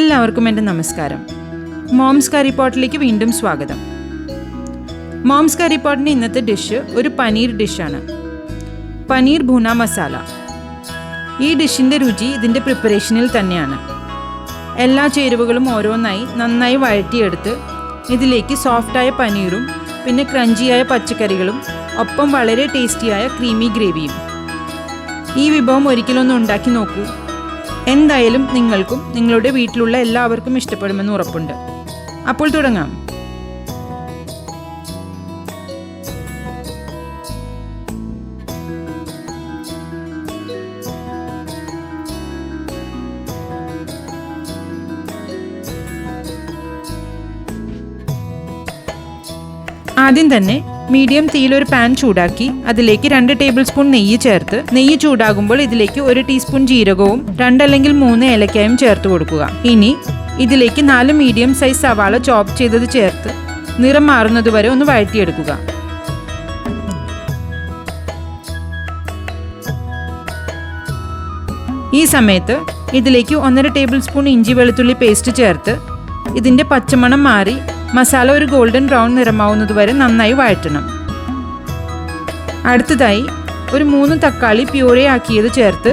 എല്ലാവർക്കും എന്റെ നമസ്കാരം. മോംസ് കറി പോട്ടിലേക്ക് വീണ്ടും സ്വാഗതം. മോംസ് കറി പോട്ടിന്റെ ഇന്നത്തെ ഡിഷ് ഒരു പനീർ ഡിഷാണ്. പനീർ ഭുന മസാല. ഈ ഡിഷിന്റെ രുചി ഇതിന്റെ പ്രിപ്പറേഷനിൽ തന്നെയാണ്. എല്ലാ ചേരുവകളും ഓരോന്നായി നന്നായി വഴറ്റിയെടുത്ത് ഇതിലേക്ക് സോഫ്റ്റായ പനീറും പിന്നെ ക്രഞ്ചിയായ പച്ചക്കറികളും ഒപ്പം വളരെ ടേസ്റ്റിയായ ക്രീമി ഗ്രേവിയും. ഈ വിഭവം ഒരിക്കലൊന്ന് ഉണ്ടാക്കി നോക്കൂ. എന്തായാലും നിങ്ങൾക്കും നിങ്ങളുടെ വീട്ടിലുള്ള എല്ലാവർക്കും ഇഷ്ടപ്പെടുമെന്ന് ഉറപ്പുണ്ട്. അപ്പോൾ തുടങ്ങാം. ആദ്യം തന്നെ മീഡിയം തീയിൽ ഒരു പാൻ ചൂടാക്കി അതിലേക്ക് രണ്ട് ടേബിൾ സ്പൂൺ നെയ്യ് ചേർത്ത് നെയ്യ് ചൂടാകുമ്പോൾ ഇതിലേക്ക് ഒരു ടീസ്പൂൺ ജീരകവും രണ്ടല്ലെങ്കിൽ മൂന്ന് ഏലക്കായും ചേർത്ത് കൊടുക്കുക. ഇനി ഇതിലേക്ക് നാല് മീഡിയം സൈസ് സവാള ചോപ്പ് ചെയ്തത് ചേർത്ത് നിറം മാറുന്നതുവരെ ഒന്ന് വഴറ്റിയെടുക്കുക. ഈ സമയത്ത് ഇതിലേക്ക് ഒന്നര ടേബിൾ സ്പൂൺ ഇഞ്ചി വെളുത്തുള്ളി പേസ്റ്റ് ചേർത്ത് ഇതിന്റെ പച്ചമണം മാറി മസാല ഒരു ഗോൾഡൻ ബ്രൗൺ നിറമാവുന്നത് വരെ നന്നായി വഴറ്റണം. അടുത്തതായി ഒരു മൂന്ന് തക്കാളി പ്യൂറേ ആക്കിയത് ചേർത്ത്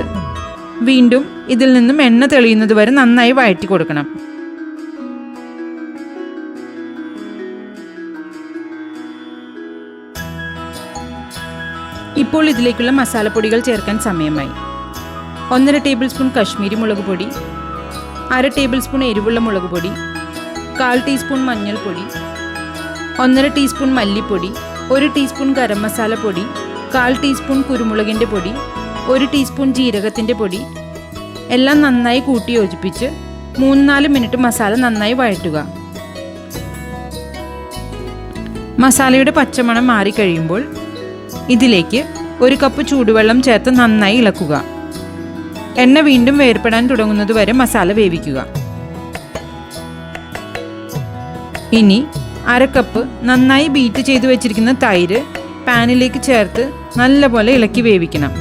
വീണ്ടും ഇതിൽ നിന്നും എണ്ണ തെളിയുന്നത് വരെ നന്നായി വഴറ്റി കൊടുക്കണം. ഇപ്പോൾ ഇതിലേക്കുള്ള മസാലപ്പൊടികൾ ചേർക്കാൻ സമയമായി. ഒന്നര ടേബിൾ സ്പൂൺ കശ്മീരി മുളക് പൊടി അര ടേബിൾ സ്പൂൺ എരിവുള്ള മുളക് പൊടി കാൽ ടീസ്പൂൺ മഞ്ഞൾപ്പൊടി ഒന്നര ടീസ്പൂൺ മല്ലിപ്പൊടി ഒരു ടീസ്പൂൺ ഗരം മസാല പൊടി കാൽ ടീസ്പൂൺ കുരുമുളകിന്റെ പൊടി ഒരു ടീസ്പൂൺ ജീരകത്തിന്റെ പൊടി. എല്ലാം നന്നായി കൂട്ടി യോജിപ്പിച്ച് മൂന്ന് നാല് മിനിറ്റ് മസാല നന്നായി വഴറ്റുക. മസാലയുടെ പച്ചമണം മാറിക്കഴിയുമ്പോൾ ഇതിലേക്ക് ഒരു കപ്പ് ചൂടുവെള്ളം ചേർത്ത് നന്നായി ഇളക്കുക. എണ്ണ വീണ്ടും വേർപ്പെടാൻ തുടങ്ങുന്നത് വരെ മസാല വേവിക്കുക. ഇനി അരക്കപ്പ് നന്നായി ബീറ്റ് ചെയ്ത് വെച്ചിരിക്കുന്ന തൈര് പാനിലേക്ക് ചേർത്ത് നല്ലപോലെ ഇളക്കി വേവിക്കണം.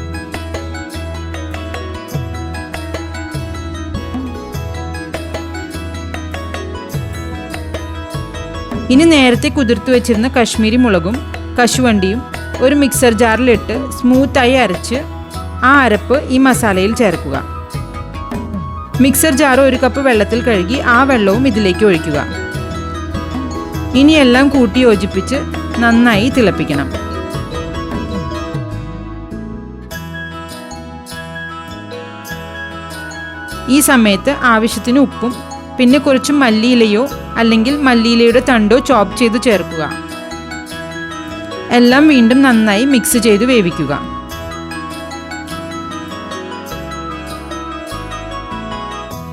ഇനി നേരത്തെ കുതിർത്ത് വെച്ചിരുന്ന കശ്മീരി മുളകും കശുവണ്ടിയും ഒരു മിക്സർ ജാറിലിട്ട് സ്മൂത്തായി അരച്ച് ആ അരപ്പ് ഈ മസാലയിൽ ചേർക്കുക. മിക്സർ ജാർ ഒരു കപ്പ് വെള്ളത്തിൽ കഴുകി ആ വെള്ളവും ഇതിലേക്ക് ഒഴിക്കുക. ഇനി എല്ലാം കൂട്ടി യോജിപ്പിച്ച് നന്നായി തിളപ്പിക്കണം. ഈ സമയത്ത് ആവശ്യത്തിന് ഉപ്പും പിന്നെ കുറച്ച് മല്ലിയിലയോ അല്ലെങ്കിൽ മല്ലിയിലയുടെ തണ്ടോ ചോപ്പ് ചെയ്ത് ചേർക്കുക. എല്ലാം വീണ്ടും നന്നായി മിക്സ് ചെയ്ത് വേവിക്കുക.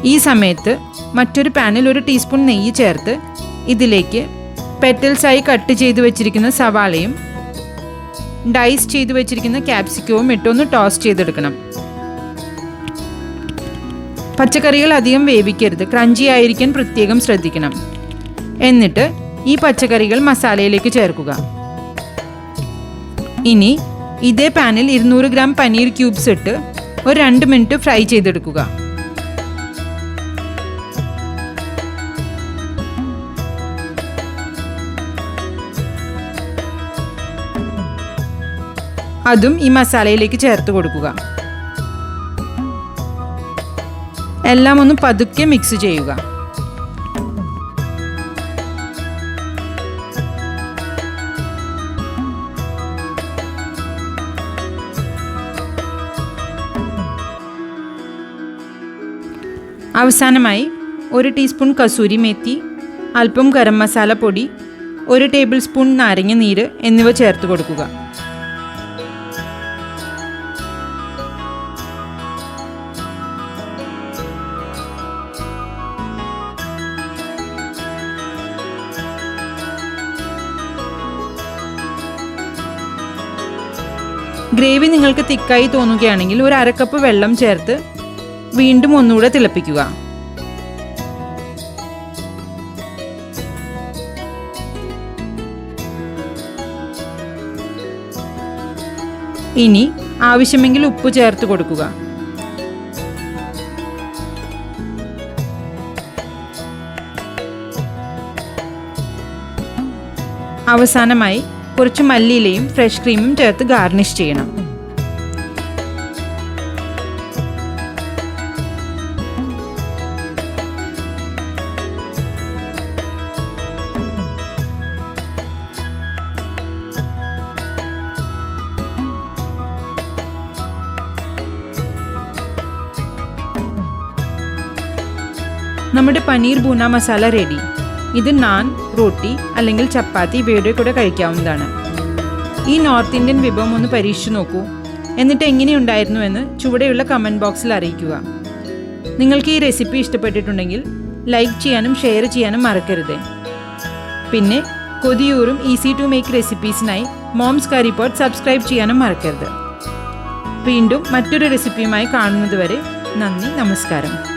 ഈ സമയത്ത് മറ്റൊരു പാനിൽ ഒരു ടീസ്പൂൺ നെയ്യ് ചേർത്ത് ഇതിലേക്ക് പെറ്റൽസായി കട്ട് ചെയ്ത് വെച്ചിരിക്കുന്ന സവാളയും ഡൈസ് ചെയ്ത് വെച്ചിരിക്കുന്ന ക്യാപ്സിക്കവും ഇട്ടൊന്ന് ടോസ് ചെയ്തെടുക്കണം. പച്ചക്കറികൾ അധികം വേവിക്കരുത്. ക്രഞ്ചി ആയിരിക്കാൻ പ്രത്യേകം ശ്രദ്ധിക്കണം. എന്നിട്ട് ഈ പച്ചക്കറികൾ മസാലയിലേക്ക് ചേർക്കുക. ഇനി ഇതേ പാനിൽ ഇരുന്നൂറ് ഗ്രാം പനീർ ക്യൂബ്സ് ഇട്ട് ഒരു രണ്ട് മിനിറ്റ് ഫ്രൈ ചെയ്തെടുക്കുക. അതും ഈ മസാലയിലേക്ക് ചേർത്ത് കൊടുക്കുക. എല്ലാം ഒന്ന് പതുക്കെ മിക്സ് ചെയ്യുക. അവസാനമായി ഒരു ടീസ്പൂൺ കസൂരി മേത്തി അല്പം ഗരം മസാല പൊടി ഒരു ടേബിൾ സ്പൂൺ നാരങ്ങ നീര് എന്നിവ ചേർത്ത് കൊടുക്കുക. ഗ്രേവി നിങ്ങൾക്ക് തിക്കായി തോന്നുകയാണെങ്കിൽ ഒരു അരക്കപ്പ് വെള്ളം ചേർത്ത് വീണ്ടും ഒന്നുകൂടെ തിളപ്പിക്കുക. ഇനി ആവശ്യമെങ്കിൽ ഉപ്പ് ചേർത്ത് കൊടുക്കുക. അവസാനമായി കുറച്ച് മല്ലിയിലയും ഫ്രഷ് ക്രീമും ചേർത്ത് ഗാർണിഷ് ചെയ്യണം. നമ്മുടെ പനീർ ബൂന മസാല റെഡി ഇത് നാൻ റോട്ടി അല്ലെങ്കിൽ ചപ്പാത്തി ഇവയുടെ കൂടെ കഴിക്കാവുന്നതാണ്. ഈ നോർത്ത് ഇന്ത്യൻ വിഭവം ഒന്ന് പരീക്ഷിച്ചു നോക്കൂ. എന്നിട്ട് എങ്ങനെയുണ്ടായിരുന്നു എന്ന് ചുവടെയുള്ള കമന്റ് ബോക്സിൽ അറിയിക്കുക. നിങ്ങൾക്ക് ഈ റെസിപ്പി ഇഷ്ടപ്പെട്ടിട്ടുണ്ടെങ്കിൽ ലൈക്ക് ചെയ്യാനും ഷെയർ ചെയ്യാനും മറക്കരുത്. പിന്നെ കൊതിയൂറും ഈസി ടു മേക്ക് റെസിപ്പീസിനായി മോംസ് കറി പോട്ട് സബ്സ്ക്രൈബ് ചെയ്യാനും മറക്കരുത്. വീണ്ടും മറ്റൊരു റെസിപ്പിയുമായി കാണുന്നതുവരെ നന്ദി നമസ്കാരം.